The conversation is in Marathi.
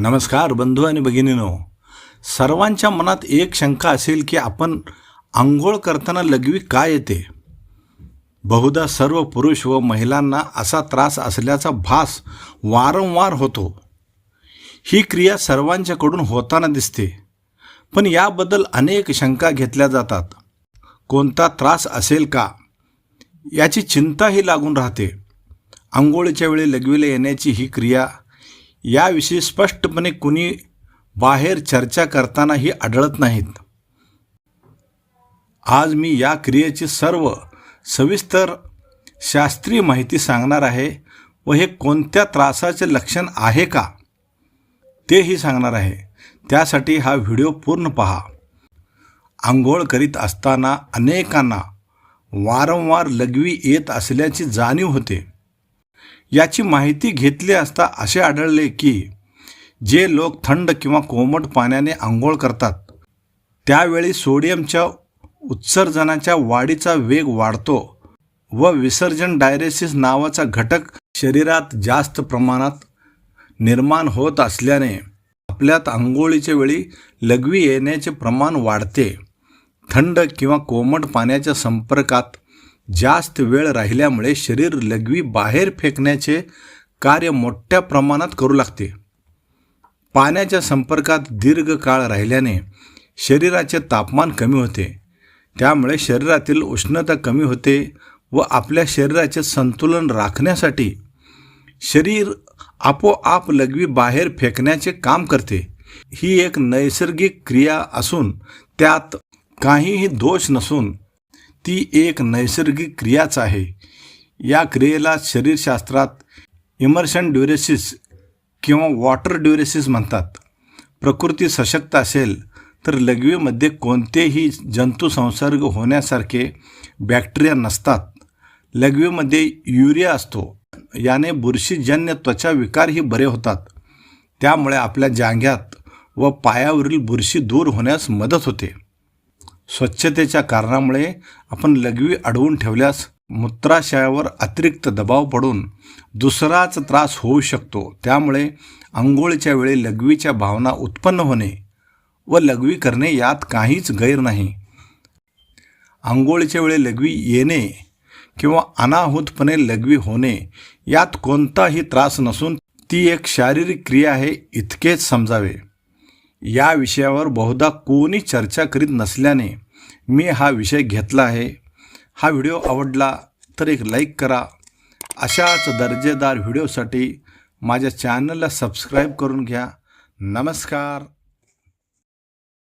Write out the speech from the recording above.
नमस्कार बंधू आणि भगिनीनो. सर्वांच्या मनात एक शंका असेल की आपण आंघोळ करताना लघवी काय येते? बहुधा सर्व पुरुष व महिलांना असा त्रास असल्याचा भास वारंवार होतो. ही क्रिया सर्वांच्याकडून होताना दिसते. पण याबद्दल अनेक शंका घेतल्या जातात. कोणता त्रास असेल का? याची चिंताही लागून राहते. आंघोळीच्या वेळी लघवीला येण्याची ही क्रिया याविषयी स्पष्टपणे कुणी बाहेर चर्चा करतानाही आढळत नाहीत. आज मी या क्रियेची सर्व सविस्तर शास्त्रीय माहिती सांगणार आहे व हे कोणत्या त्रासाचे लक्षण आहे का तेही सांगणार आहे. त्यासाठी हा व्हिडिओ पूर्ण पहा. आंघोळ करीत असताना अनेकांना वारंवार लघवी येत असल्याची जाणीव होते. याची माहिती घेतली असता असे आढळले की जे लोक थंड किंवा कोमट पाण्याने आंघोळ करतात त्यावेळी सोडियमच्या उत्सर्जनाच्या वाढीचा वेग वाढतो व विसर्जन डायरेसिस नावाचा घटक शरीरात जास्त प्रमाणात निर्माण होत असल्याने आपल्यात आंघोळीच्या वेळी लघवी येण्याचे प्रमाण वाढते. थंड किंवा कोमट पाण्याच्या संपर्कात जास्त वेळ राहिल्यामुळे शरीर लघवी बाहेर फेकण्याचे कार्य मोठ्या प्रमाणात करू लागते. पाण्याच्या संपर्कात दीर्घ काळ राहिल्याने शरीराचे तापमान कमी होते. त्यामुळे शरीरातील उष्णता कमी होते व आपल्या शरीराचे संतुलन राखण्यासाठी शरीर आपोआप लघवी बाहेर फेकण्याचे काम करते. ही एक नैसर्गिक क्रिया असून त्यात काहीही दोष नसून ती एक नैसर्गिक क्रियाच आहे. या क्रियेला शरीरशास्त्रात इमर्शन ड्युरेसिस किंवा वॉटर ड्युरेसिस म्हणतात. प्रकृती सशक्त असेल तर लघवीमध्ये कोणतेही जंतुसंसर्ग होण्यासारखे बॅक्टेरिया नसतात. लघवीमध्ये युरिया असतो. याने बुरशीजन्य त्वचा विकारही बरे होतात. त्यामुळे आपल्या जांघ्यात व पायावरील बुरशी दूर होण्यास मदत होते. स्वच्छतेच्या कारणामुळे आपण लघवी अडवून ठेवल्यास मूत्राशयावर अतिरिक्त दबाव पडून दुसराच त्रास होऊ शकतो. त्यामुळे आंघोळीच्या वेळी लघवीच्या भावना उत्पन्न होणे व लघवी करणे यात काहीच गैर नाही. आंघोळीच्या वेळी लघवी येणे किंवा अनाहूतपणे लघवी होणे यात कोणताही त्रास नसून ती एक शारीरिक क्रिया आहे इतकेच समजावे. या विषयावर बहुधा कोणी चर्चा करीत नसल्याने मी हा विषय घेतला आहे. हा व्हिडिओ आवडला तर एक लाईक करा. अशाच दर्जेदार व्हिडिओसाठी माझ्या चॅनलला सबस्क्राईब करून घ्या. नमस्कार.